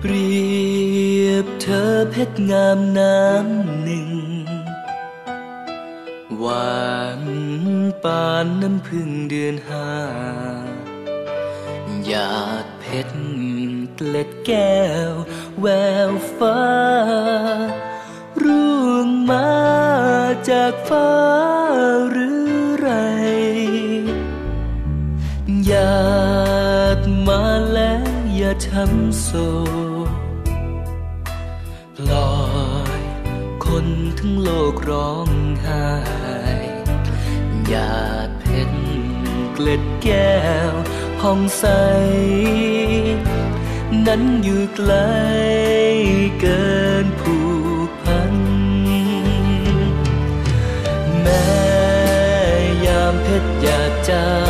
เปรียบเธอเพชรงามน้ำหนึ่ง หวานปานน้ำพึ่งเดือนห้าหยาดเพชรเกล็ดแก้ว แววฟ้า ร่วงมาจากฟ้าหรือไรหยาดมาแล้วอย่าช้ำโศก นทั้งโลกร้องไห้หยาดเพชรเกล็ดแก้วผ่องใส นั้นอยู่ไกลเกินผูกพัน แม้ยามเพชรอยากจา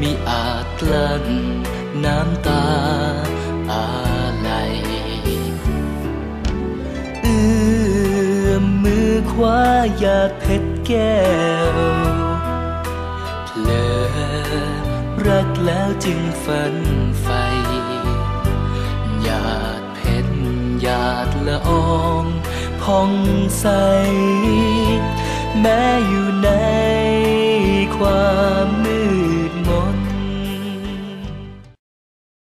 มิอาจกลั้นน้ำตาอะไรเอื้อมมือคว้าหยาดเพชรแก้วเพลอรักแล้วจึงฝันไฟหยาดเพชรหยาดละอองผ่องใส แม้อยู่